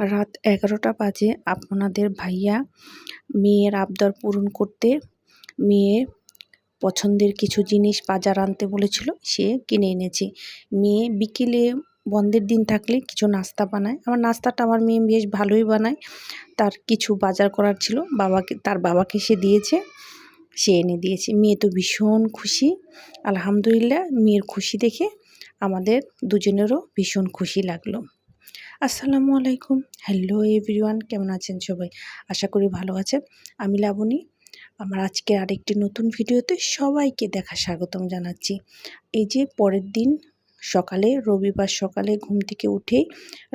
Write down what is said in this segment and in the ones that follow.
রাত এগারোটা বাজে। আপনাদের ভাইয়া মেয়ের আবদার পূরণ করতে মেয়ে পছন্দের কিছু জিনিস বাজার আনতে বলেছিল, সে কিনে এনেছে। মেয়ে বিকেলে বন্ধের দিন থাকলে কিছু নাস্তা বানায়। আমার নাস্তাটা আমার মেয়ে বেশ ভালোই বানায়। তার কিছু বাজার করার ছিল। বাবাকে, তার বাবাকে সে দিয়েছে, সে এনে দিয়েছে। মেয়ে তো ভীষণ খুশি। আলহামদুলিল্লাহ, মেয়ের খুশি দেখে আমাদের দুজনেরও ভীষণ খুশি লাগল। আসসালামু আলাইকুম। হ্যালো এভরিওয়ান কেমন আছেন সবাই? আশা করি ভালো আছেন। আমি লাবণী। আমার আজকে আরেকটি নতুন ভিডিওতে সবাইকে দেখা স্বাগতম জানাচ্ছি। এই যে পরের দিন সকালে, রবিবার সকালে ঘুম থেকে উঠেই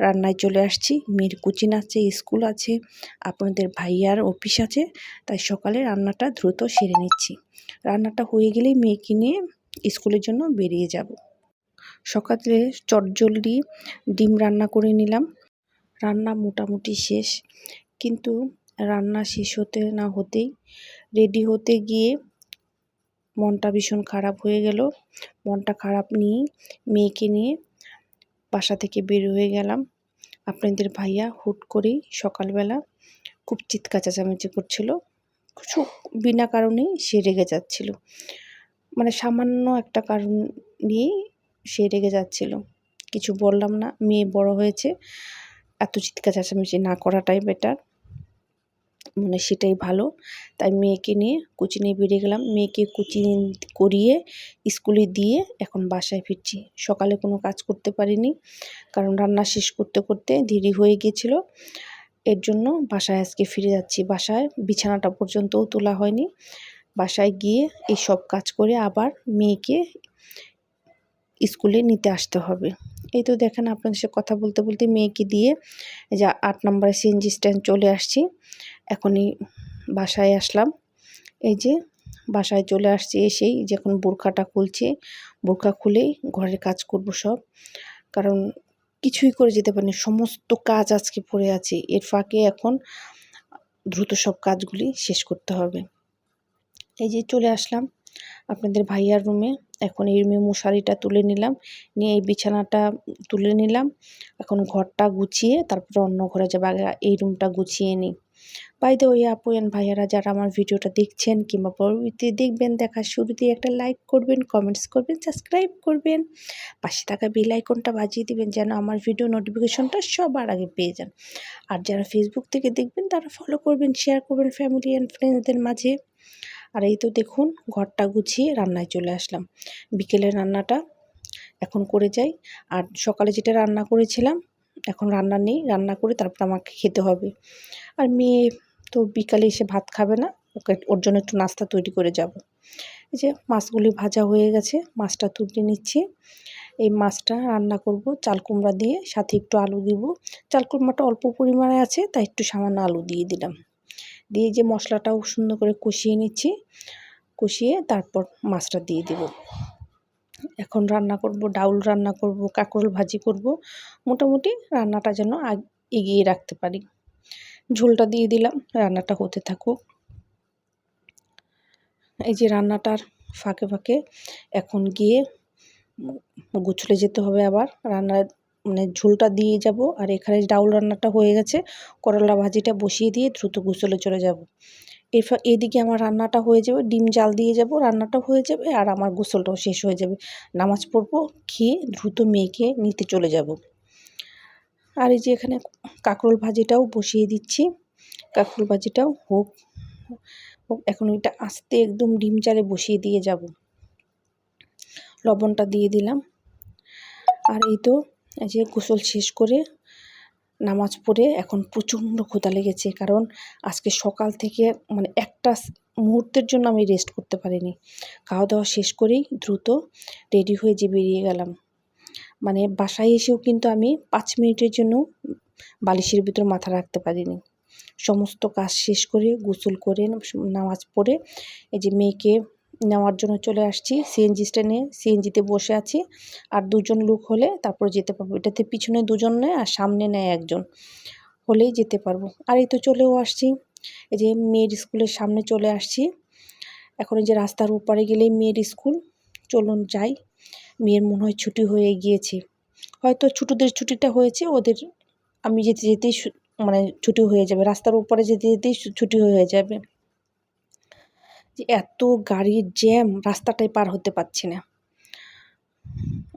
রান্নায় চলে আসছি। মেয়ের কুচিন আছে, স্কুল আছে, আপনাদের ভাইয়ার অফিস আছে, তাই সকালে রান্নাটা দ্রুত সেরে নিচ্ছি। রান্নাটা হয়ে গেলেই মেয়েকে নিয়ে স্কুলের জন্য বেরিয়ে যাব। সকালে চটজলদি ডিম রান্না করে নিলাম। রান্না মোটামুটি শেষ। কিন্তু রান্না শেষ হতে না হতেই রেডি হতে গিয়ে মনটা ভীষণ খারাপ হয়ে গেল। মনটা খারাপ নিয়ে মেয়েকে নিয়ে বাসা থেকে বের হয়ে গেলাম। আপনাদের ভাইয়া হুট করেই সকালবেলা খুব চিৎকা চেঁচামেচি করছিল। কিছু বিনা কারণেই সে রেগে যাচ্ছিল। মানে সামান্য একটা কারণ নিয়েই সে রেগে যাচ্ছিল। কিছু বললাম না, মেয়ে বড় হয়েছে। এত চিৎকার চেঁচামেচি না করাটাই বেটার মানে সেটাই ভালো। তাই মেয়েকে নিয়ে কুচি নিয়ে বেরিয়ে গেলাম। মেয়েকে কুচি করিয়ে স্কুলে দিয়ে এখন বাসায় ফিরছি। সকালে কোনো কাজ করতে পারিনি, কারণ রান্না শেষ করতে করতে দেরি হয়ে গিয়েছিল। এর জন্য বাসায় আজকে ফিরে যাচ্ছি। বাসায় বিছানাটা পর্যন্তও তোলা হয়নি। বাসায় গিয়ে এই সব কাজ করে আবার মেয়েকে স্কুলে নিতে আসতে হবে। এই তো দেখেন আপনাদের সাথে কথা বলতে বলতে মেয়েকে দিয়ে যে আট নম্বরে সিএনজি স্ট্যান্ড চলে আসছি। এখনই বাসায় আসলাম। এই যে বাসায় চলে আসছি এসেই যখন বোরখাটা খুলছে। বোরখা খুলেই ঘরের কাজ করব সব। কারণ কিছুই করে যেতে পারিনি, সমস্ত কাজ আজকে পড়ে আছে। এর ফাঁকে এখন দ্রুত সব কাজগুলি শেষ করতে হবে। এই যে চলে আসলাম। আপনাদের ভাইয়ার রুমে এখন এই রুমে মশারিটা তুলে নিলাম। নিয়ে এই বিছানাটা তুলে নিলাম। এখন ঘরটা গুছিয়ে তারপরে অন্য ঘরে যাব। আগে এই রুমটা গুছিয়ে নিই। বাইদে ওই আপু এন ভাইয়ারা যারা আমার ভিডিওটা দেখছেন কিংবা পরবর্তীতে দেখবেন দেখার শুরুতে একটা লাইক করবেন কমেন্টস করবেন সাবস্ক্রাইব করবেন। পাশে থাকা বেল আইকনটা বাজিয়ে দিবেন যেন আমার ভিডিও নোটিফিকেশনটা সবার আগে পেয়ে যান। আর যারা ফেসবুক থেকে দেখবেন তারা ফলো করবেন শেয়ার করবেন ফ্যামিলি অ্যান্ড ফ্রেন্ডসদের মাঝে। আর এই তো দেখুন, ঘরটা গুছিয়ে রান্নায় চলে আসলাম। বিকেলের রান্নাটা এখন করে যাই। আর সকালে যেটা রান্না করেছিলাম, এখন রান্না নেই। রান্না করে তারপর আমাকে খেতে হবে। আর মেয়ে তো বিকালে এসে ভাত খাবে না, ওকে ওর জন্য একটু নাস্তা তৈরি করে যাব। এই যে মাছগুলি ভাজা হয়ে গেছে, মাছটা তুলে নিচ্ছি। এই মাছটা রান্না করব, চাল কুমড়া দিয়ে, সাথে একটু আলু দিব। চাল কুমড়াটা অল্প পরিমাণে আছে, তাই একটু সামান্য আলু দিয়ে দিলাম। দিয়ে যে মশলাটাও সুন্দর করে কষিয়ে নিচ্ছি। কষিয়ে তারপর মাছটা দিয়ে দেব। এখন রান্না করব, ডাউল রান্না করব, কাঁকরোল ভাজি করব। মোটামুটি রান্নাটা যেন এগিয়ে রাখতে পারি। ঝোলটা দিয়ে দিলাম, রান্নাটা হতে থাকুক। এই যে রান্নাটার ফাঁকে ফাঁকে এখন গিয়ে গুছলে যেতে হবে আবার। রান্নার মানে ঝোলটা দিয়ে যাব আর এখানে ডাউল রান্নাটা হয়ে গেছে। করলা ভাজিটা বসিয়ে দিয়ে দ্রুত গুছলে চলে যাব। এরপর এদিকে আমার রান্নাটা হয়ে যাবে, ডিম জাল দিয়ে যাব, রান্নাটা হয়ে যাবে আর আমার গোসলটাও শেষ হয়ে যাবে। নামাজ পড়ব, খেয়ে দ্রুত মেয়েকে নিতে চলে যাব। আর এই যে এখানে কাঁকরোল ভাজিটাও বসিয়ে দিচ্ছি। কাঁকরোল ভাজিটাও হোক এখন ওইটা আস্তে একদম ডিম চালে বসিয়ে দিয়ে যাব। লবণটা দিয়ে দিলাম। আর এই তো যে গোসল শেষ করে নামাজ পড়ে এখন প্রচণ্ড ক্ষুধা লেগেছে, কারণ আজকে সকাল থেকে মানে একটা মুহূর্তের জন্য আমি রেস্ট করতে পারিনি। খাওয়া দাওয়া শেষ করেই দ্রুত রেডি হয়ে যে বেরিয়ে গেলাম। মানে বাসায় এসেও কিন্তু আমি পাঁচ মিনিটের জন্য বালিশের ভিতর মাথা রাখতে পারিনি। সমস্ত কাজ শেষ করে গোসল করে নামাজ পড়ে এই যে মেয়েকে নেওয়ার জন্য চলে আসছি। সিএনজি স্ট্যান্ডে সিএনজিতে বসে আছি। আর দুজন লোক হলে তারপর যেতে পারব। এটাতে পিছনে দুজন নেয় আর সামনে নেয় একজন। হলেই যেতে পারব। আর এই তো চলেও আসছি। এই যে মেয়ের স্কুলের সামনে চলে আসছি। এখন এই যে রাস্তার উপরে গেলেই মেয়ের স্কুল চলুন যাই। মেয়ের মনে হয় ছুটি হয়ে গিয়েছে। হয়তো ছোটোদের ছুটিটা হয়েছে, ওদের আমি যেতে যেতেই মানে ছুটি হয়ে যাবে। রাস্তার উপরে যেতে যেতেই ছুটি হয়ে যাবে। যে এত গাড়ির জ্যাম রাস্তাটাই পার হতে পারছি না।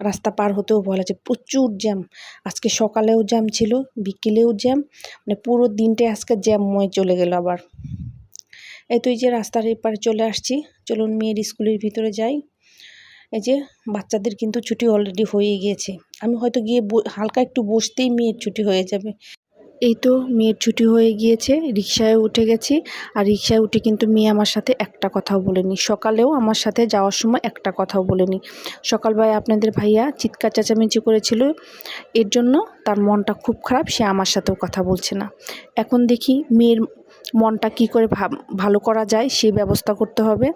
রাস্তা পার হতেও ভয় লাগছে, প্রচুর জ্যাম। আজকে সকালেও জ্যাম ছিল, বিকেলেও জ্যাম মানে পুরো দিনটাই আজকে জ্যামময় চলে গেল আবার। এই তো এই যে রাস্তার এপারে চলে আসছি, চলুন মেয়ের স্কুলের ভিতরে যাই। এই যে বাচ্চাদের কিন্তু ছুটি অলরেডি হয়ে গিয়েছে আমি হয়তো গিয়ে হালকা একটু বসতেই মেয়ের ছুটি হয়ে যাবে। এই তো মেয়ের ছুটি হয়ে গিয়েছে, রিক্সায় উঠে গেছি। আর রিক্সায় উঠে কিন্তু মেয়ে আমার সাথে একটা কথাও বলেনি। সকালেও আমার সাথে যাওয়ার সময় একটা কথাও বলেনি। সকালবেলায় আপনাদের ভাইয়া চিৎকার চেঁচামেচি করেছিল, এর জন্য তার মনটা খুব খারাপ, সে আমার সাথেও কথা বলছে না। এখন দেখি মেয়ের মনটা কি করে ভালো করা যায় সেই ব্যবস্থা করতে হবে।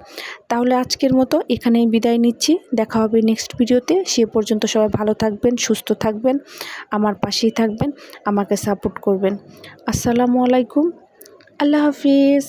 তাহলে আজকের মতো এখানেই বিদায় নিচ্ছি। দেখা হবে নেক্সট ভিডিওতে। সে পর্যন্ত সবাই ভালো থাকবেন, সুস্থ থাকবেন, আমার পাশেই থাকবেন, আমাকে সাপোর্ট করবেন। আসসালামু আলাইকুম। আল্লাহ হাফিজ।